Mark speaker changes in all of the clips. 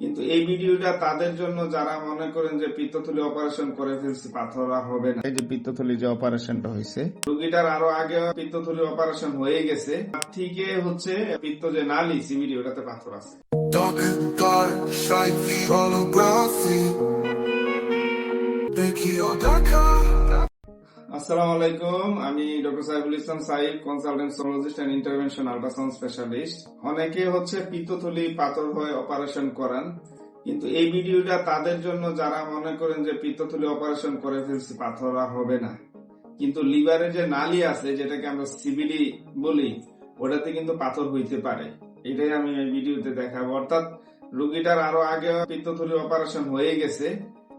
Speaker 1: কিন্তু এই ভিডিওটা তাদের জন্য যারা মনে করেন যে পিত্তথলি অপারেশন করে ফেলছি পাথর হবে না। এই যে পিত্তথলি যে অপারেশনটা হয়েছে রোগীটার আরও আগে পিত্তথলি অপারেশন হয়ে গেছে। থেকে হচ্ছে পিত্ত যে নালি সি ভিডিওটাতে পাথর আছে। আসসালামু আলাইকুম, আমি doctor Saiful Islam Saif consultant sonologist and intervention ultrasound specialist অনেকে হচ্ছে পিত্তথলি পাথর হয়ে অপারেশন করান, কিন্তু এই ভিডিওটা তাদের জন্য যারা মনে করেন যে পিত্তথলি অপারেশন করে ফেলছি পাথর হবে না। কিন্তু লিভারে যে নালি আছে, যেটাকে আমরা সিবিডি বলি, ওটাতে কিন্তু পাথর হইতে পারে। এটাই আমি এই ভিডিওতে দেখাবো। অর্থাৎ রুগীটার আরও আগে পিত্তথলি অপারেশন হয়ে গেছে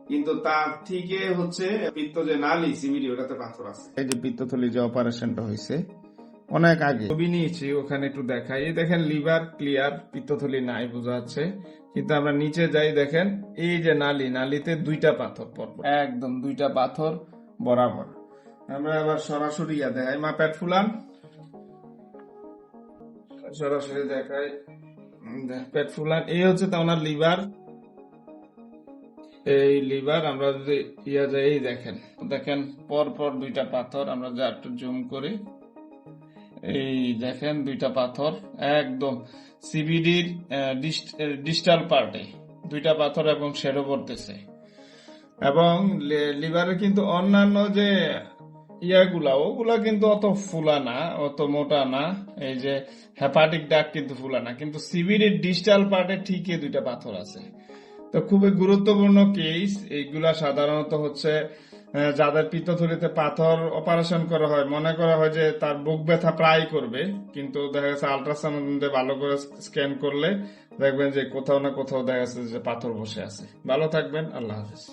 Speaker 1: কিন্তু তার থেকে হচ্ছে পিত্ত যে নালি সিবিডি ওটাতে পাথর আছে। এই যে পিত্তথলি যে অপারেশনটা হয়েছে অনেক আগে। ছবি নিয়েছি ওখানে একটু দেখাই। এই দেখেন লিভার ক্লিয়ার পিত্তথলি নাই বোঝা যাচ্ছে। কিন্তু আমরা নিচে যাই দেখেন এই যে নালি নালিতে দুইটা পাথর পরপর। একদম দুইটা পাথর বরাবর। আমরা আবার সরাসরি ইয়া দেখাই। মা পেট ফুলান। সরাসরি দেখাই। পেট ফুলান। এই হচ্ছে তা ওনার লিভার এই লিভার আমরা যদি ইয়া যাই দেখেন দেখেন পর পর দুইটা পাথর আমরা যা একটু জুম করি। এই দেখেন দুইটা পাথর, একদম সিবিডির ডিস্টাল পার্টে দুইটা পাথর এবং শেডো করতেছে এবং লিভারের কিন্তু অন্যান্য যে ইয়াগুলা, ওগুলা কিন্তু অত ফুলা না, অত মোটা না, এই যে হেপাটিক ডাক কিন্তু ফুলা না, কিন্তু সিবিডির ডিস্টাল পার্টে ঠিকই দুইটা পাথর আছে। তো খুবই গুরুত্বপূর্ণ কেস এইগুলা সাধারণত হচ্ছে যাদের পিত্তথলিতে পাথর অপারেশন করা হয়, মনে করা হয় যে তার বুক ব্যথা প্রায় করবে, কিন্তু দেখা গেছে আল্ট্রাসাউন্ডে ভালো করে স্ক্যান করলে দেখবেন যে কোথাও না কোথাও দেখা যাচ্ছে যে পাথর বসে আছে। ভালো থাকবেন, আল্লাহ হাফিজ।